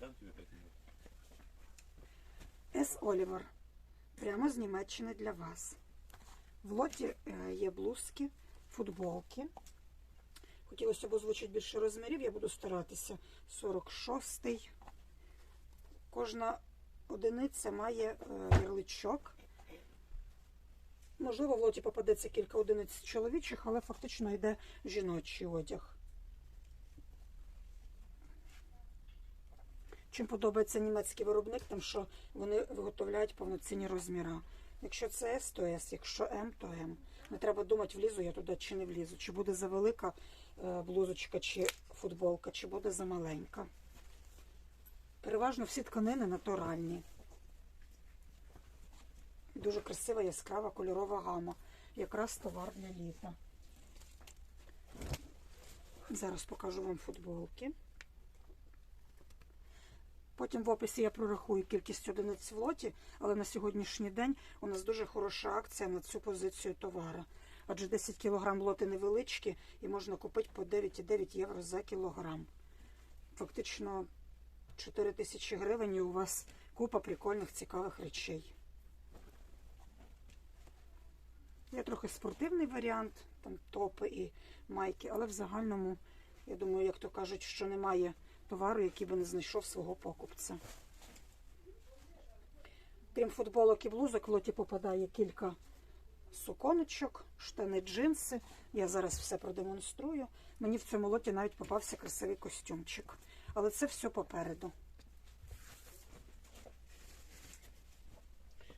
Дам тебе 5 минут. С. Олівер. Прямо з Німеччини для вас. В лоті е, є блузки, футболки. Хотілося б озвучити більше розмірів, я буду старатися. 46-й. Кожна одиниця має е, ярличок. Можливо, в лоті попадеться кілька одиниць чоловічих, але фактично йде жіночий одяг. Чим подобається німецький виробник, тим що вони виготовляють повноцінні розміри. Якщо це S, то S, якщо М, то М. Не треба думати, влізу я туди чи не влізу. Чи буде за велика е, блузочка, чи футболка, чи буде за маленька. Переважно всі тканини натуральні. Дуже красива, яскрава кольорова гама. Якраз товар для літа. Зараз покажу вам футболки. Потім в описі я прорахую кількість одиниць в лоті, але на сьогоднішній день у нас дуже хороша акція на цю позицію товара. Адже 10 кг лоти невеличкі і можна купити по 9,9 євро за кілограм. Фактично 4 тисячі гривень і у вас купа прикольних цікавих речей. Є трохи спортивний варіант, там топи і майки, але в загальному, я думаю, як то кажуть, що немає товару, який би не знайшов свого покупця. Крім футболок і блузок, в лоті попадає кілька суконочок, штани, джинси. Я зараз все продемонструю. Мені в цьому лоті навіть попався красивий костюмчик. Але це все попереду.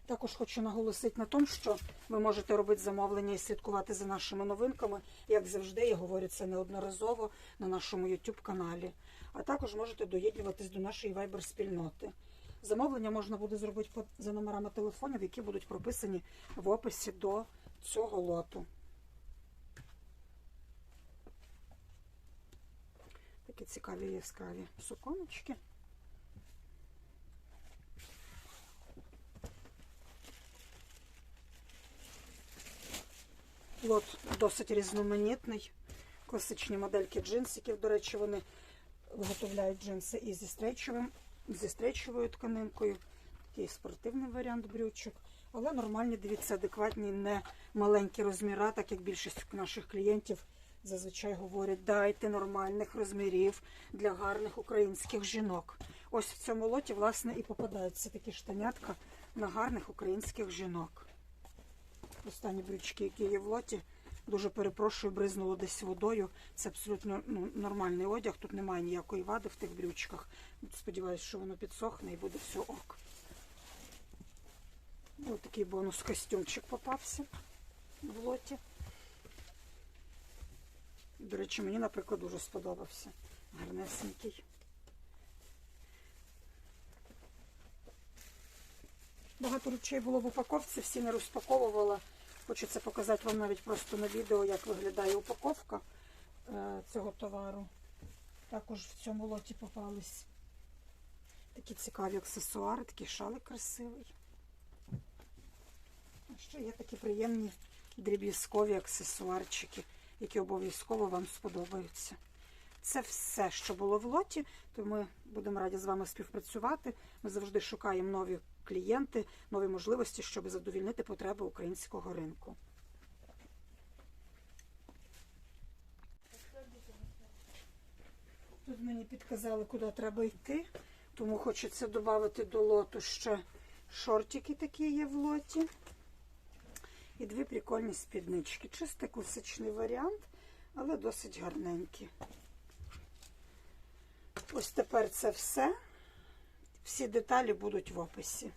Також хочу наголосити на тому, що ви можете робити замовлення і слідкувати за нашими новинками. Як завжди, я говорю це неодноразово на нашому YouTube каналі. А також можете доєднуватись до нашої Viber спільноти. Замовлення можна буде зробити за номерами телефонів, які будуть прописані в описі до цього лоту. Такі цікаві яскраві суконочки. Лот досить різноманітний. Класичні модельки джинсиків. До речі, вони виготовляють джинси і зі стрейчовим, зі стрейчовою тканинкою. Такий спортивний варіант брючок. Але нормальні, дивіться, адекватні, не маленькі розміри, так як більшість наших клієнтів зазвичай говорять, дайте нормальних розмірів для гарних українських жінок. Ось в цьому лоті, власне, і попадаються такі штанятка на гарних українських жінок. Останні брючки, які є в лоті, дуже перепрошую, бризнуло десь водою. Це абсолютно ну, нормальний одяг. Тут немає ніякої вади в тих брючках. Сподіваюся, що воно підсохне і буде все ок. Ось такий бонус костюмчик попався в лоті. До речі, мені, наприклад, дуже сподобався. Гарнесенький. Багато речей було в упаковці, всі не розпаковувала. Хочеться показати вам навіть просто на відео, як виглядає упаковка е, цього товару. Також в цьому лоті попались такі цікаві аксесуари, такий шалик красивий. А ще є такі приємні дріб'язкові аксесуарчики, які обов'язково вам сподобаються. Це все, що було в лоті, то ми будемо раді з вами співпрацювати. Ми завжди шукаємо нові клієнти, нові можливості, щоб задовільнити потреби українського ринку. Тут мені підказали, куди треба йти, тому хочеться додати до лоту ще шортики такі є в лоті. І дві прикольні спіднички. Чистий класичний варіант, але досить гарненькі. Ось тепер це все. Всі деталі будуть в описі.